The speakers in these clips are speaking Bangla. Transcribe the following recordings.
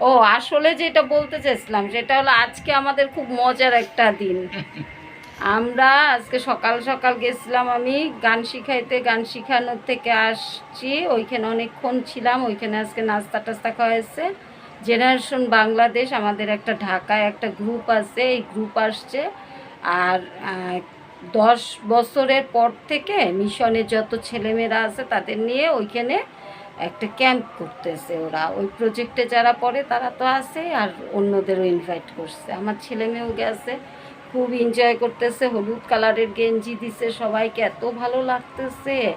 ও, আসলে যেটা বলতে চাইছিলাম, সেটা হলো আজকে আমাদের খুব মজার একটা দিন। আমরা আজকে সকাল সকাল গেছিলাম আমি, গান শিখাইতে, গান শিখানোর থেকে আসছি। ওইখানে অনেকক্ষণ ছিলাম, ওইখানে আজকে নাস্তা টাস্তা খাওয়াইছে। জেনারেশন বাংলাদেশ আমাদের একটা ঢাকায় একটা গ্রুপ আছে, এই গ্রুপ আসছে। আর দশ বছরের পর থেকে মিশনে যত ছেলেমেয়েরা আছে তাদের নিয়ে ওইখানে একটা ক্যাম্প করতেছে ওরা। ওই প্রজেক্টে যারা পড়ে তারা তো আছে আর অন্যদেরও ইনভাইট করছে। আমার ছেলে মেয়েও গেছে, খুব এনজয় করতেছে, হলুদ কালারের গেঞ্জি দিছে সবাইকে, এত ভালো লাগতেছে।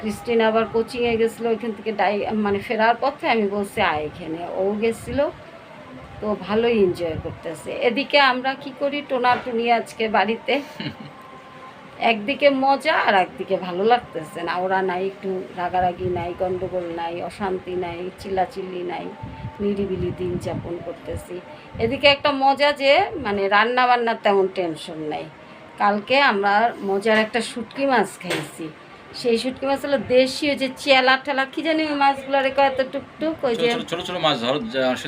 ক্রিস্টিন আবার কোচিংয়ে গেছিল, ওইখান থেকে ডাই মানে ফেরার পথে আমি বলছি, আয় এখানে। ও গেছিল, তো ভালোই এনজয় করতেছে। এদিকে আমরা কি করি টোনাটুনি আজকে বাড়িতে? একদিকে মজা আর একদিকে ভালো লাগতেছে না। ওরা নাই একটু রাগারাগি নাই গন্ডগোল নাই অশান্তি নাই চিল্লাচিল্লি নাই নিরিবিলি দিন যাপন করতেছি। এদিকে একটা মজা যে মানে রান্না বান্নার তেমন টেনশন নাই। কালকে আমরা মজার একটা শুটকি মাছ খাইছি। সেই শুটকি মাছ হলো দেশীয় যে চেলা ঠেলা কি জানি ওই মাছগুলো রেখে এত টুকটুক ওই যে ছোট- ছোট মাছ ধরো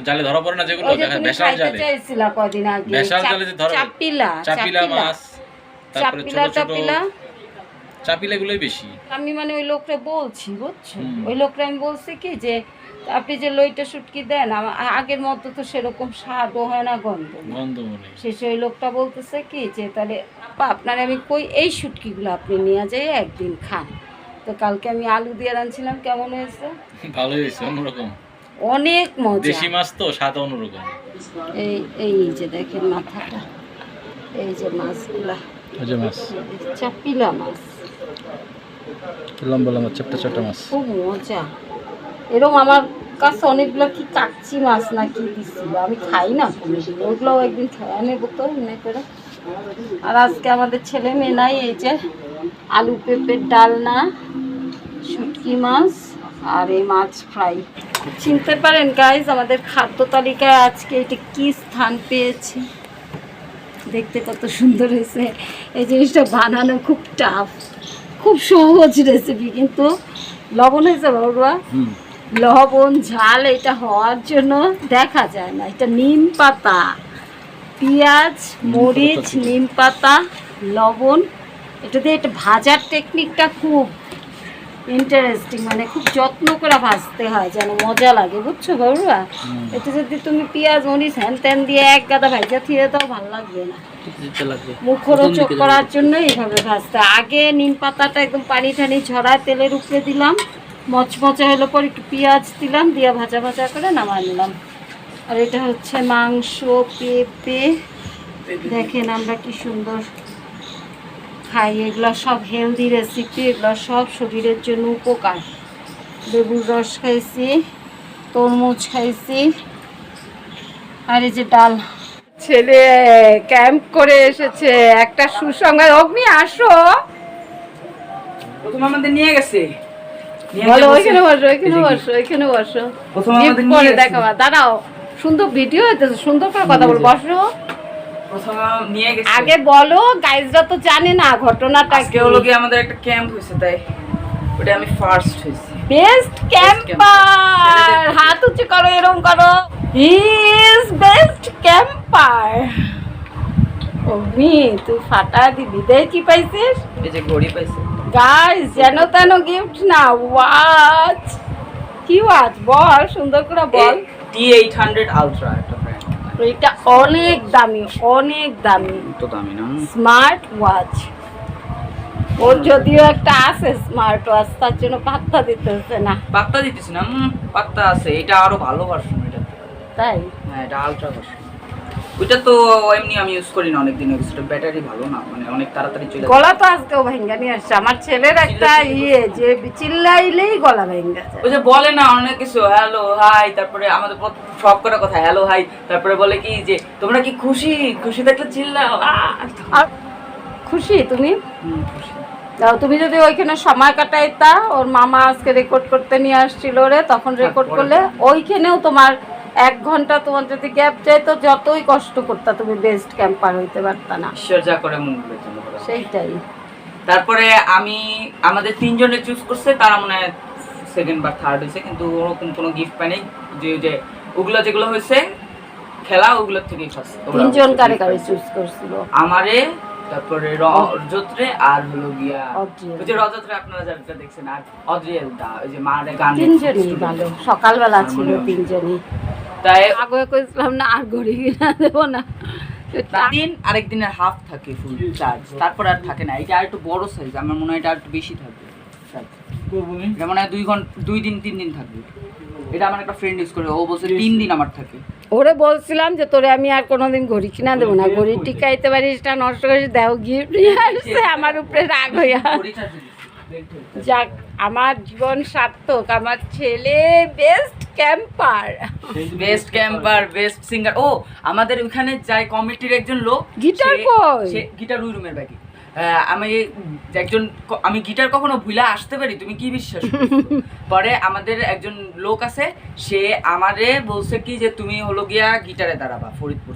জালে ধরা পড়ে না যেগুলো দেখা খাইতে জালে। চাইছিলা কদিন আগে চাপিলা চাপিলা। মাছ। তারপরে চাপিলা ছোট ছোট বেশি। আমি মানে ওই লোকটা বলছি বুঝছ? ওই লোকটা আমি বলছি কি যে আপনি যে লইটা শুটকি দেন আমা- আগের মতো তো সেরকম স্বাদও হয় না গন্ধ না। গন্ধ মনে শেষে ওই লোকটা বলতেছে কি যে তাহলে আপা আপনার আমি কই এই শুটকিগুলো আপনি নিয়ে যাই একদিন খান। তো কালকে আমি আলু দিয়ে রাঁধছিলাম কেমন হয়েছে? ভালোই হয়েছে অন্যরকম। অনেক মজা। দেশি মাছ তো স্বাদ অন্যরকম। এই এই যে দেখেন মাথাটা এই যে মাছগুলা। যে মাছ। চাপিলা মাছ। লম্বা লম্বা ছোট্ট ছোট্ট মাছ। খুব মজা। এরকম আমার কাছে অনেকগুলো কি কাচ্চি মাছ না কি দিছিল। আমি খাই না ওগুলোও একদিন খাওয়া নেব তো এমনি করে। আর আজকে আমাদের ছেলে মেয়ে নাই এই যে আলু পেঁপের ডালনা শুটকি মাছ আর এই মাছ ফ্রাই। চিনতে পারেন গাইজ আমাদের খাদ্য তালিকায় আজকে এটা কি স্থান পেয়েছে? দেখতে কত সুন্দর হয়েছে। এই জিনিসটা বানানো খুব টাফ খুব সহজ রেসিপি কিন্তু লবণ হয়েছে হুম। লবণ ঝাল এটা হওয়ার জন্য দেখা যায় না। এটা নিম পাতা পেঁয়াজ মরিচ নিম পাতা লবণ এটা দিয়ে এটা ভাজার টেকনিকটা খুব ইন্টারেস্টিং মানে খুব যত্ন করে ভাজতে হয় যেন মজা লাগে বুঝছ হুম। এতে যদি তুমি পেঁয়াজ মরিচ হ্যান ত্যান দিয়ে এক গাদা ভাজা থিয়ে দাও ভালো লাগবে না। মুখরোচক করার জন্য এইভাবে ভাজতে আগে নিম পাতাটা একদম পানি টানি ঝরায় তেলের উপরে দিলাম। মচমচে হলো পর একটু পেঁয়াজ দিলাম দিয়ে ভাজা ভাজা করে নামাই নিলাম। আর এটা হচ্ছে মাংস পেঁপে। দেখেন আমরা কি সুন্দর খাই এগুলো সব হেলদি রেসিপি এগুলো সব শরীরের জন্য উপকার। লেবুর রস খাইছি তরমুজ খাইছি আর এই যে ডাল। ছেলে ক্যাম্প করে এসেছে একটা সুসংবাদ। অগ্নি আসো। প্রথম আমাদের নিয়ে গেছে। বলো ওইখানে বসো ওইখানে বসো ওইখানে বসো। প্রথম Gift পরে দেখাবা। দাঁড়াও সুন্দর ভিডিও হইতেছে সুন্দর করে কথা বল। বসো প্রথম আমার নিয়ে গেছে আগে বলো গাইজরা তো জানে না ঘটনাটা আজকে হলো কি আমাদের একটা ক্যাম্প হয়েছে তাই ওটা আমি ফার্স্ট হয়েছি। বেস্ট ক্যাম্পার হাত উঁচু করো এরকম করো। ইজ বেস্ট ক্যাম্পার অগ্নি তুই ফাটা দিবি। দেখ কি পাইছিস? এই যে ঘড়ি পাইছে। গাইস যেন তেন গিফট না ওয়াচ কি ওয়াচ বল সুন্দর করে বল। টি এইট হান্ড্রেড আলট্রা এটা অনেক দামি অনেক দামি। তো দামি না? স্মার্ট ওয়াচ ওর যদিও একটা আছে স্মার্ট ওয়াচ তার জন্য পাত্তা দিতেছে না। পাত্তা দিতেছে না পাত্তা আছে এটা আরও ভালো ভার্সন এটা তাই? হ্যাঁ এটা আলট্রা ভার্সন ওইটা তো এমনি আমি ইউজ করি না অনেক দিন হয়েছে ব্যাটারি ভালো না মানে অনেক তাড়াতাড়ি চলে গলা তো আজকেও ভেঙ্গা নিয়ে আসছে। আমার ছেলের একটা ইয়ে যে চিল্লাইলেই গলা ভেঙ্গা যায়। ওই যে বলে না অনেক কিছু হ্যালো হাই তারপরে আমাদের সব কটা কথা হ্যালো হাই তারপরে বলে কি যে তোমরা কি খুশি? খুশি থাকলে চিল্লাও। আর খুশি তুমি? তুমি যদি ওইখানে সময় কাটাইতা ওর মামা আজকে রেকর্ড করতে নিয়ে আসছিল রে তখন রেকর্ড করলে ওইখানেও তোমার এক ঘণ্টা তোমার যদি গ্যাপ চাইতো যতই কষ্ট করতা তুমি বেস্ট ক্যাম্পার হইতে পারতা না। ঈশ্বর যা করে করে চলে সেইটাই। তারপরে আমি আমাদের তিনজনে চুজ করছে তারা মনে হয় সেকেন্ড বা থার্ড হয়েছে কিন্তু ওরকম কোনো গিফট পাইনি যে যে ওগুলো যেগুলো হয়েছে খেলা ওগুলোর থেকেই ফার্স্ট তিনজন কারে কারে চুজ করছিল? আমারে তারপরে রজত্রে আর হলো গিয়া ওই যে রজত্রে আপনারা যারা দেখছেন আর অদ্রিয়াল দা ওই যে মারে গান তিনজনই ভালো। সকালবেলা ছিল তিনজনই। তাই আগে কইছিলাম না আর ঘড়ি কিনা দেবো না। দিন আরেক দিনের হাফ থাকে ফুল চার্জ তারপর আর থাকে না এটা আর একটু বড় সাইজ আমার মনে হয় এটা আর একটু বেশি থাকবে। এটা মনে হয় দুই ঘণ্টা দুই দিন তিন দিন থাকবে। এটা আমার একটা ফ্রেন্ড ইউজ করে ও বলছে তিন দিন আমার থাকে। ওরে বলছিলাম যে তোরে আমি আর কোনোদিন ঘড়ি কিনা দেবো না ঘড়ি টিকাইতে পারিস না নষ্ট করিস দেও গিফট নিয়ে আসছে আমার উপরে রাগ হইয়া। যাক আমার জীবন সার্থক আমার ছেলে best camper best camper best singer ও আমাদের ওখানে যাই কমিটির একজন লোক গিটার সে- কই? গিটার ওই রুমের ব্যাগে। আমি একজন আমি গিটার কখনো ভুলে আসতে পারি তুমি কি বিশ্বাস পরে আমাদের একজন লোক আছে সে আমারে বলছে কি যে তুমি হলো গিয়া গিটারে দাঁড়াবা ফরিদপুর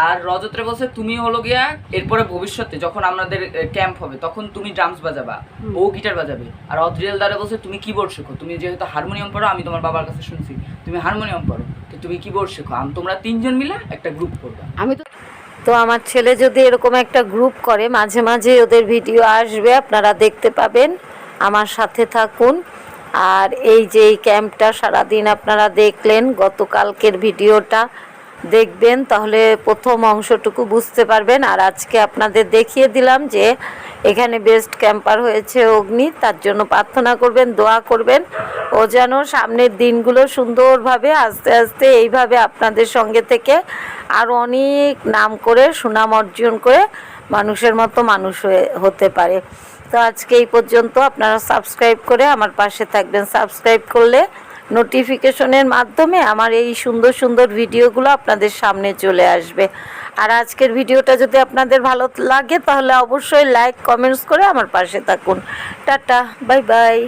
আর রজতরে বলছে তুমি হলো গিয়া এরপরে ভবিষ্যতে যখন আমাদের ক্যাম্প হবে তখন তুমি ড্রামস বাজাবা ও গিটার বাজাবে। আর অদ্রিয়াল দ্বারা বলছে তুমি কিবোর্ড শেখো তুমি যেহেতু হারমোনিয়াম পড়ো আমি তোমার বাবার কাছে শুনছি তুমি হারমোনিয়াম পড়ো তো তুমি কিবোর্ড শেখো আমি তোমরা তিনজন মিলে একটা গ্রুপ করবা। আমি তো তো আমার ছেলে যদি এরকম একটা গ্রুপ করে মাঝে মাঝে ওদের ভিডিও আসবে আপনারা দেখতে পাবেন আমার সাথে থাকুন। আর এই যে এই ক্যাম্পটা সারাদিন আপনারা দেখলেন গতকালকের ভিডিওটা দেখবেন, তাহলে প্রথম অংশটুকু বুঝতে পারবেন। আর আজকে আপনাদের দেখিয়ে দিলাম যে, এখানে বেস্ট ক্যাম্পার হয়েছে অগ্নি, তার জন্য প্রার্থনা করবেন, দোয়া করবেন। ও যেন সামনের দিনগুলো সুন্দরভাবে আস্তে আস্তে এইভাবে আপনাদের সঙ্গে থেকে আরও অনেক নাম করে, সুনাম অর্জন করে মানুষের মতো মানুষ হয়ে, হতে পারে। তো আজকে এই পর্যন্ত আপনারা সাবস্ক্রাইব করে আমার পাশে থাকবেন। সাবস্ক্রাইব করলে নোটিফিকেশনের মাধ্যমে আমার এই সুন্দর সুন্দর ভিডিওগুলো আপনাদের সামনে চলে আসবে। আর আজকের ভিডিওটা যদি আপনাদের ভালো লাগে, তাহলে অবশ্যই লাইক কমেন্টস করে আমার পাশে থাকুন। Tata bye bye